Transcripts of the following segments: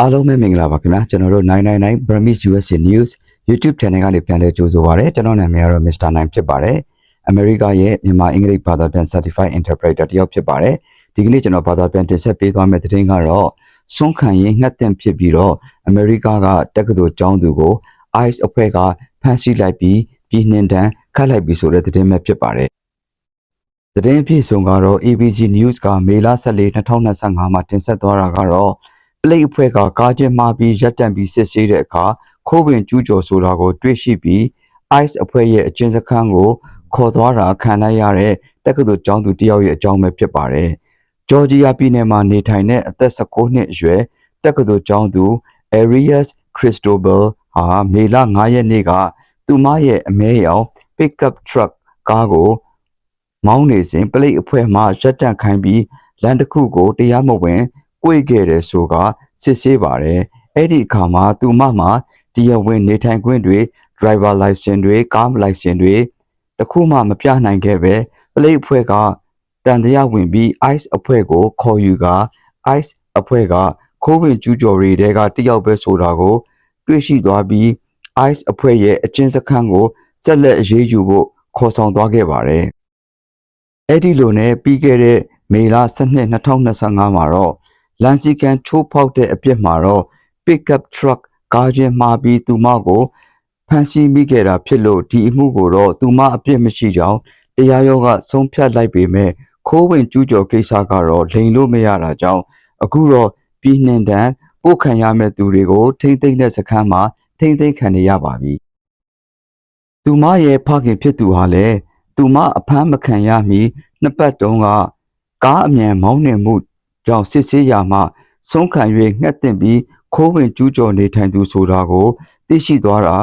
အားလုံးပဲမင်္ဂလာပါခင်ဗျာကျွန်တော်တို့999 Burmese USA News YouTube Channel ကနေပြန်လည်ကြိုဆိုပါရစေကျွန်တော်နာမည်ကတော့ Mr. 9ဖြစ်ပါတယ်အမေရိကရဲ့မြန်မာအင်္ဂလိပ်ဘာသာပြန် Certified Interpreter တယောက်ဖြစ်ပါတယ်ဒီကနေ့ကျွန်တော်ဘာသာပြန်တင်ဆက်ပေးသွားမယ့်သတင်းကတော့စွန့်ခံရင်ငှက်တင်ဖြစ်ပြီးတော့အမေရိကကတက္ကသိုလ်ကျောင်းသူကို ICE အဖွဲ့ကဖမ်းဆီးလိုက်ပြီးပြည်နှင်တန်းခတ်လိုက်ပြီးဆိုတဲ့သတင်းပဲဖြစ်ပါတယ်သတင်းအပြည့်စုံကတော့ ABC News ကမေလ14 2025မှာတင်ဆက်သွားတာကတော့ပ လိတ်အဖွဲ့ကကားချင်းမှားပြီးရပ်တန့်ပြီးစစ်ဆေးတဲ့အခါခိုးပင်ကျူးကျော်ဆိုတာကို တွေ့ရှိပြီး ICE အဖွဲ့ရဲ့အကျဉ်းစခန်းကိုခေါ်သွားတာခံလိုက်ရတဲ့တက္ကသိုလ်ကျောင်းသူတယောက်ရဲ့အကြောင်းပဲဖြစ်ပါတယ်။ဂျော်ဂျီယာပြည်နယ်မှာနေထိုင်တဲ့အသက်16နှစ်အရွယ်တက္ကသိုလ်ကျောင်းသူ Arias Cristobal ဟာမေလ9ရက်နေ့ကသူမရဲ့အမဲရောင် pickup truck ကားကိုမောင်းနေစဉ်ပလိတ်အဖွဲ့မှရပ်တန့်ခိုင်းပြီးလမ်းတစ်ခုကိုတရားမဝင် 꿰ခဲ့တယ်ဆိုကစစ်ဆေးပါတယ်အဲ့ဒီအခါမှာသူမမှာတရားဝင်နေထိုင်ခွင့်တွေ driver license တွေကား license တွေတခုမှမပြနိုင်ခဲ့ပဲပလိတ်အဖွဲ့ကတန်တရားဝင်ပြီး ICE အဖွဲ့ကိုခေါ်ယူကာ ICE အဖွဲ့ကခိုးဝင်ကျူးကျော်တွေတဲကတယောက်ပဲဆိုတာကို တွေ့ရှိသွားပြီး ICE အဖွဲ့ရဲ့အကျဉ်းစခန်းကိုဆက်လက်အရေးယူဖို့ခေါ်ဆောင်သွားခဲ့ပါတယ်အဲ့ဒီလိုနဲ့ပြီးခဲ့တဲ့မေလ12 2025မှာတော့ လန်စီကန်ချိုးဖောက်တဲ့အပြစ်မှာတော့ pickup truck ကားချင်းမှားပြီးသူမကိုဖမ်းဆီးမိခဲ့တာဖြစ်လို့ဒီအမှုကိုတော့သူမအပြစ်မရှိကြောင်းတရားရုံးကဆုံးဖြတ်လိုက်ပေမဲ့ခိုးဝင်ကျူးကျော်ကိစ္စကတော့လိန်လို့မရတာကြောင့်အခုတော့ပြည်နှင်တန်းပို့ခံရမဲ့သူတွေကိုထိမ့်သိမ့်တဲ့စခန်းမှာထိမ့်သိမ့်ခံနေရပါပြီ။သူမရဲ့ဖခင်ဖြစ်သူဟာလည်းသူမအဖမ်းမခံရမီနှစ်ပတ်တုန်းကကားအမြန်မောင်းနှင်မှု ကြောင့်စစ်ဆေးရမှဆုံးခံ၍ငှက်တင်ပြီးခိုးဝင်ကျူးကျော်နေထိုင်သူဆိုတာကိုသိရှိသွားတာ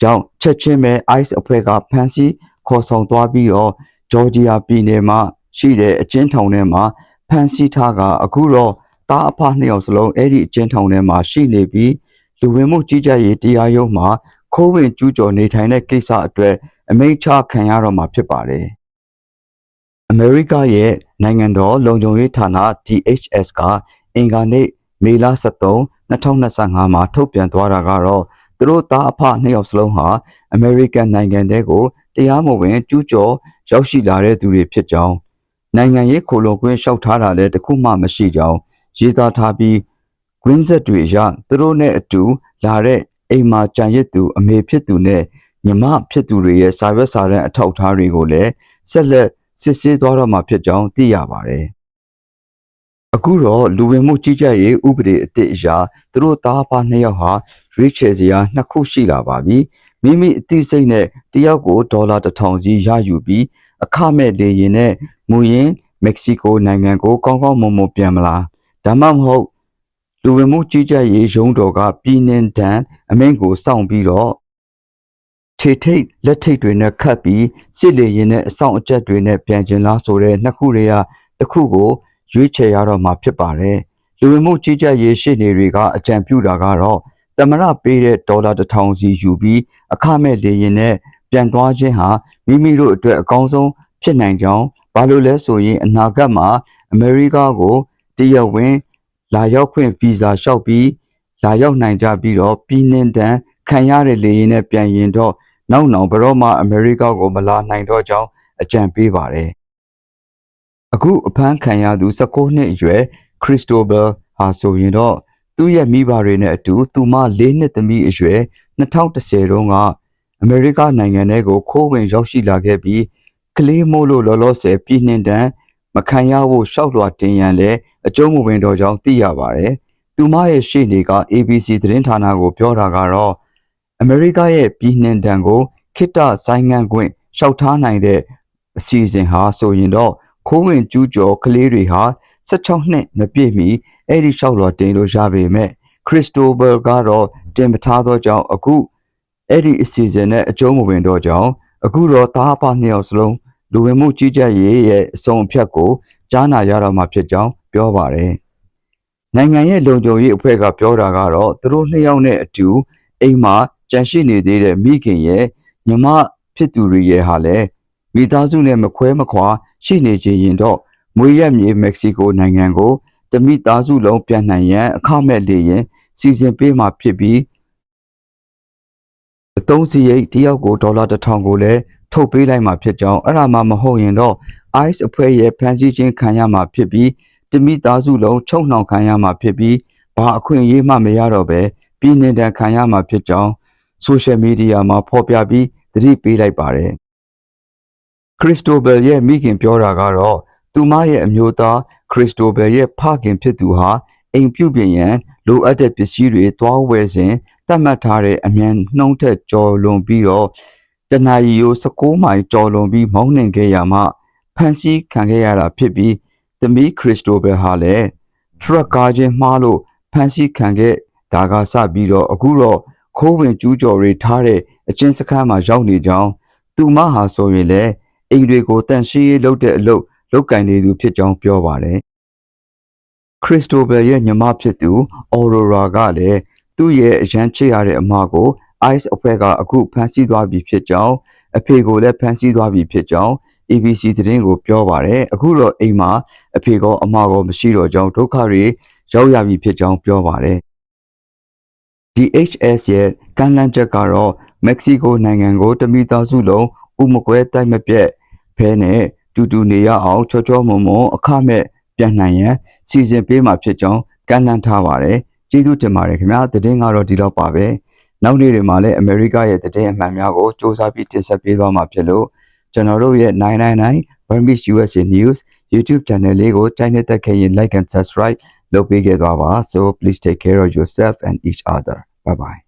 ကြောင့်ချက်ချင်းပဲ ICE အဖွဲ့ကဖမ်းဆီးခေါ်ဆောင်သွားပြီးတော့ဂျော်ဂျီယာပြည်နယ်မှာရှိတဲ့အကျဉ်းထောင်ထဲမှာဖမ်းဆီးထားကအခုတော့တားအဖနှစ်ယောက်စလုံးအဲ့ဒီအကျဉ်းထောင်ထဲမှာရှိနေပြီးလူဝင်မှုကြီးကြပ်ရေးတရားရုံးမှာခိုးဝင်ကျူးကျော်နေထိုင်တဲ့ကိစ္စအတွက်အမိန့်ချခံရတော့မှာဖြစ်ပါတယ်။အမေရိကရဲ့ နိုင်ငံတော်လုံခြုံရေးဌာန DHS ကအင်္ဂါနေ့မေလ23 2025မှာထုတ်ပြန်သွားတာကတော့သူတို့သားအဖနှစ်ယောက်စလုံးဟာအမေရိကန်နိုင်ငံတဲကိုတရားမဝင်ကျူးကျော်ရောက်ရှိလာတဲ့သူတွေဖြစ်ကြောင်းနိုင်ငံရေးခိုလုံခွင့်လျှောက်ထားတာလည်းတခုမှမရှိကြောင်းရေးသားထားပြီးကွင်းဆက်တွေအရသူတို့နဲ့အတူလာတဲ့အိမ်မှာကြံရစ်သူအမေဖြစ်သူနဲ့ညီမဖြစ်သူတွေရဲ့စာရွက်စာတမ်းအထောက်အထားတွေကိုလည်းဆက်လက် စစ်ဆေးသွားတော့မှာဖြစ်ကြောင်းသိရပါတယ်။အခုတော့လူဝင်မှုကြီးကြပ်ရေးဥပဒေအသစ်အရသူတို့သားဖားနှစ်ယောက်ဟာရွေးချယ်စရာနှစ်ခုရှိလာပါပြီ။မိမိအသိစိတ်နဲ့တယောက်ကိုဒေါ်လာတစ်ထောင်စီရယူပြီးအခမဲ့လေရင်နဲ့မူရင်းမက္ကဆီကိုနိုင်ငံကိုကောင်းကောင်းမွန်မွန်ပြန်မလားဒါမှမဟုတ်လူဝင်မှုကြီးကြပ်ရေးရုံးတော်ကပြည်နှင်တန်းအမိန့်ကိုစောင့်ပြီးတော့ ခြေထိတ်လက်ထိတ်တွေနဲ့ခတ်ပြီးစစ်လေရင်နဲ့အဆောင်အကျက်တွေနဲ့ပြန်ကျင်လားဆိုတဲ့နှစ်ခုတွေကတစ်ခုကိုရွေးချယ်ရတော့မှာဖြစ်ပါတယ်လူဝင်မှုကြီးကြပ်ရေးရှေ့နေတွေကအကြံပြုတာကတော့တမရပေးတဲ့ဒေါ်လာတစ်ထောင်စီယူပြီးအခမဲ့လေရင်နဲ့ပြန်သွားခြင်းဟာမိမိတို့အတွက်အကောင်းဆုံးဖြစ်နိုင်ကြောင်းဘာလို့လဲဆိုရင်အနာဂတ်မှာအမေရိကကိုတရားဝင်လာရောက်ခွင့်ဗီဇာလျှောက်ပြီးလာရောက်နိုင်ကြပြီးတော့ပြည်နှင်တန်းခံရတဲ့လေရင်နဲ့ပြန်ရင်တော့ နောက်နောက်ဘရော့မှအမေရိကကိုမလာနိုင်တော့ကြောင်းအကြံပေးပါတယ်အခုအဖမ်းခံရသူ16နှစ်အရွယ်ခရစ်စတိုဘယ်ဟာဆိုရင်တော့သူ့ရဲ့မိဘတွေနဲ့အတူသူမ၄နှစ်သမီးအရွယ်2010တုန်းကအမေရိကနိုင်ငံထဲကိုခိုးဝင်ရောက်ရှိလာခဲ့ပြီးကလေးမို့လို့လောလောဆယ်ပြည်နှင်တန်းမခံရဖို့ရှောက်လွှာတင်ရန်လဲအကျုံးမဝင်တော့ကြောင်းသိရပါတယ်။သူမရဲ့ရှေ့နေက ABC သတင်းဌာနကိုပြောတာကတော့ အမေရိကရဲ့ပြည်နှင်တန်းကိုခိတ္တဆိုင်ငံ့ခွင့်ရှောက်ထားနိုင်တဲ့အစီအစဉ်ဟာဆိုရင်တော့ခိုးဝင်ကျူးကျော်ကလေးတွေဟာ16နှစ်မပြည့်မီအဲ့ဒီလျှောက်လွှာတင်လို့ရပေမဲ့ခရစ်စတိုဘယ်ကတော့တင်မထားသောကြောင့်အခုအဲ့ဒီအစီအစဉ်နဲ့အကျုံးမဝင်တော့ကြောင်းအခုတော့သားအဖနှစ်ယောက်စလုံးလူဝင်မှုကြီးကြပ်ရေးရဲ့အစုံအဖြတ်ကိုကြားနာရတော့မှာဖြစ်ကြောင်းပြောပါတယ်။နိုင်ငံရဲ့လုံခြုံရေးအဖွဲ့ကပြောတာကတော့သူတို့နှစ်ယောက်နဲ့အတူအိမ်မှာ ကြန့်ရှိနေသေးတဲ့မိခင်ရဲ့ညီမဖြစ်သူတွေရဲ့ဟာလည်းမိသားစုနဲ့မခွဲမခွာရှိနေခြင်းရင်တော့မွေရက်မြေမက္ကဆီကိုနိုင်ငံကိုတမိသားစုလုံးပြန်နိုင်ရန်အခမဲ့လေရင်စီစဉ်ပေးမှာဖြစ်ပြီးအသုံးစရိတ်တယောက်ကိုဒေါ်လာ1000ကိုလည်းထုတ်ပေးလိုက်မှာဖြစ်ကြောင်းအဲ့ဒါမှမဟုတ်ရင်တော့ ICE အဖွဲ့ရဲ့ဖန်ဆီးခြင်းခံရမှာဖြစ်ပြီးတမိသားစုလုံးချုပ်နှောင်ခံရမှာဖြစ်ပြီးဘာအခွင့်အရေးမှမရတော့ပဲပြည်နှင်တန်ခံရမှာဖြစ်ကြောင်း ဆိုရှယ်မီဒီယာမှာဖော်ပြပြီးသတိပေးလိုက်ပါတယ်ခရစ်စတိုဘယ်ရဲ့မိခင်ပြောတာကတော့သူမရဲ့အမျိုးသားခရစ်စတိုဘယ်ရဲ့ဖခင်ဖြစ်သူဟာအိမ်ပြုတ်ပြင်ရန်လိုအပ်တဲ့ပစ္စည်းတွေတွားဝယ်စဉ်သတ်မှတ်ထားတဲ့အမြန်နှုံးထက်ကျော်လွန်ပြီးတော့တနအီယို16မိုင်ကျော်လွန်ပြီးမောင်းနှင်ခဲ့ရမှဖန်ဆီးခံခဲ့ရတာဖြစ်ပြီးသမီးခရစ်စတိုဘယ်ဟာလည်းထရက်ကားချင်းမှားလို့ဖန်ဆီးခံခဲ့ဒါကစပြီးတော့အခုတော့ ခိုးဝင်ကျူးကျော်တွေထားတဲ့အချင်းစခန်းမှာရောက်နေကြောင်းသူမဟာဆိုရင်လည်းအိမ်တွေကိုတန်ရှင်းရေးလုပ်တဲ့အလုပ်လုပ်ကင်နေသူဖြစ်ကြောင်းပြောပါတယ်ခရစ်စတိုဘယ်ရဲ့ညီမဖြစ်သူအော်ရိုရာကလည်းသူ့ရဲ့အရန်ချစ်ရတဲ့အမကို ICE အဖွဲ့ကအခုဖမ်းဆီးသွားပြီဖြစ်ကြောင်းအဖေကိုလည်းဖမ်းဆီးသွားပြီဖြစ်ကြောင်း ABC သတင်းကိုပြောပါတယ်အခုတော့အိမ်မှာအဖေကောအမကောမရှိတော့ကြောင်းဒုက္ခတွေရောက်ရပြီဖြစ်ကြောင်းပြောပါတယ် DHS ရဲ့ကမ်းလှမ်းချက်ကတော့မက္ကဆီကိုနိုင်ငံကိုတမိသားစုလုံးဥမကွဲတိုက်မပြတ်ဖဲနဲ့တူတူနေရအောင်ချောချောမွန်မွန်အခမဲ့ပြန်နိုင်ရန်စီစဉ်ပေးမှာဖြစ်ကြောင်းကမ်းလှမ်းထားပါတယ်ကျေးဇူးတင်ပါတယ်ခင်ဗျာသတင်းကတော့ဒီတော့ပါပဲနောက်နေ့တွေမှာလည်းအမေရိကရဲ့သတင်းအမှန်များကိုစ조사ပြီးတင်ဆက်ပေးသွားမှာဖြစ်လို့ကျွန်တော်တို့ရဲ့999 Burmese USA News YouTube channel လေးကိုတိုင်းနဲ့တက်ခဲ့ရင် like and subscribe Lopikegava. So please take care of yourself and each other. Bye bye.